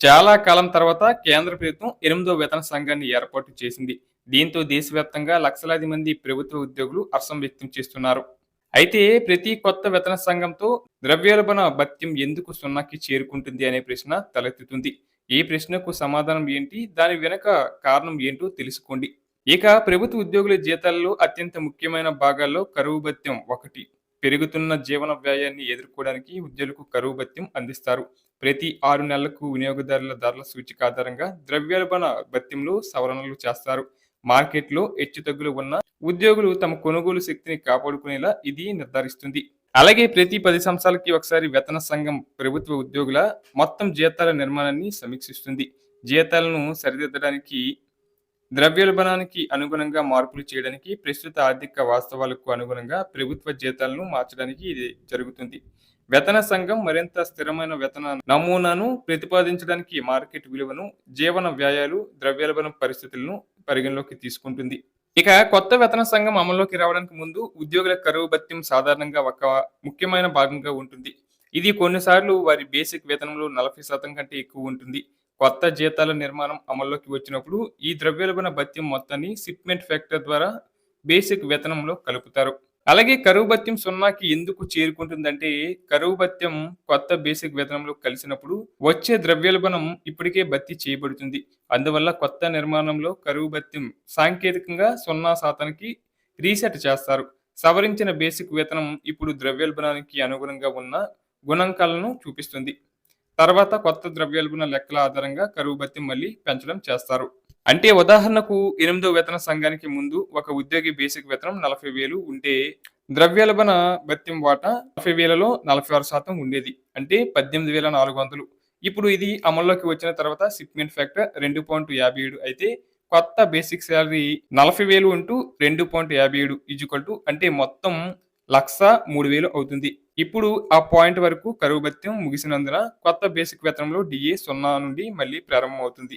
చాలా కాలం తర్వాత కేంద్ర ప్రభుత్వం ఎనిమిదో వేతన సంఘాన్ని ఏర్పాటు చేసింది. దీంతో దేశవ్యాప్తంగా లక్షలాది మంది ప్రభుత్వ ఉద్యోగులు హర్షం వ్యక్తం చేస్తున్నారు. అయితే ప్రతి కొత్త వేతన సంఘంతో ద్రవ్యోల్బణ భత్యం ఎందుకు సున్నాకి చేరుకుంటుంది అనే ప్రశ్న తలెత్తుతుంది. ఈ ప్రశ్నకు సమాధానం ఏంటి? దాని వెనక కారణం ఏంటో తెలుసుకోండి. ఇక ప్రభుత్వ ఉద్యోగుల జీతాల్లో అత్యంత ముఖ్యమైన భాగాల్లో కరువు భత్యం ఒకటి. పెరుగుతున్న జీవన వ్యయాన్ని ఎదుర్కోవడానికి ఉద్యోగులకు కరువు భత్యం అందిస్తారు. ప్రతి ఆరు నెలలకు వినియోగదారుల ధరల సూచిక ఆధారంగా ద్రవ్యోల్బణ భత్యంలో సవరణలు చేస్తారు. మార్కెట్లో హెచ్చుతగ్గులు ఉన్న ఉద్యోగులు తమ కొనుగోలు శక్తిని కాపాడుకునేలా ఇది నిర్ధారిస్తుంది. అలాగే ప్రతి పది సంవత్సరాలకి ఒకసారి వేతన సంఘం ప్రభుత్వ ఉద్యోగుల మొత్తం జీతాల నిర్మాణాన్ని సమీక్షిస్తుంది. జీతాలను సరిదిద్దడానికి ద్రవ్యోల్బణానికి అనుగుణంగా మార్పులు చేయడానికి ప్రస్తుత ఆర్థిక వాస్తవాలకు అనుగుణంగా ప్రభుత్వ జీతాలను మార్చడానికి ఇది జరుగుతుంది. వేతన సంఘం మరింత స్థిరమైన వేతన నమూనాను ప్రతిపాదించడానికి మార్కెట్ విలువను జీవన వ్యయాలు ద్రవ్యోల్బణం పరిస్థితులను పరిగణలోకి తీసుకుంటుంది. ఇక కొత్త వేతన సంఘం అమల్లోకి రావడానికి ముందు ఉద్యోగుల కరువు భత్యం సాధారణంగా ఒక ముఖ్యమైన భాగంగా ఉంటుంది. ఇది కొన్నిసార్లు వారి బేసిక్ వేతనంలో నలభై శాతం కంటే ఎక్కువ ఉంటుంది. కొత్త జీతాల నిర్మాణం అమల్లోకి వచ్చినప్పుడు ఈ ద్రవ్యోల్బణ భత్యం మొత్తాన్ని సిప్మెంట్ ఫ్యాక్టర్ ద్వారా బేసిక్ వేతనంలో కలుపుతారు. అలాగే కరువు భత్యం సున్నాకి ఎందుకు చేరుకుంటుందంటే కరువు భత్యం కొత్త బేసిక్ వేతనంలో కలిసినప్పుడు వచ్చే ద్రవ్యోల్బణం ఇప్పటికే భర్తీ చేయబడుతుంది. అందువల్ల కొత్త నిర్మాణంలో కరువు భత్యం సాంకేతికంగా సున్నా శాతానికి రీసెట్ చేస్తారు. సవరించిన బేసిక్ వేతనం ఇప్పుడు ద్రవ్యోల్బణానికి అనుగుణంగా ఉన్న గుణాంకాలను చూపిస్తుంది. తర్వాత కొత్త ద్రవ్యోల్బణ లెక్కల ఆధారంగా కరువు భత్యం మళ్ళీ పెంచడం చేస్తారు. అంటే ఉదాహరణకు ఎనిమిదో వేతన సంఘానికి ముందు ఒక ఉద్యోగి బేసిక్ వేతనం నలభై వేలు ఉంటే ద్రవ్యోల్బణ భత్యం వాటా నలభై వేలలో నలభై ఆరు శాతం ఉండేది. అంటే పద్దెనిమిది వేల నాలుగు వందలు. ఇప్పుడు ఇది అమల్లోకి వచ్చిన తర్వాత సిప్మెంట్ ఫ్యాక్టర్ రెండు పాయింట్ యాభై ఏడు అయితే కొత్త బేసిక్ శాలరీ నలభై వేలు ఉంటూ రెండు పాయింట్ యాభై ఏడు ఈజ్వల్ టు అంటే మొత్తం లక్ష మూడు వేలు అవుతుంది. ఇప్పుడు ఆ పాయింట్ వరకు కరువు భత్యం ముగిసినందున కొత్త బేసిక్ వేతనంలో డిఏ సున్నా నుండి మళ్ళీ ప్రారంభమవుతుంది.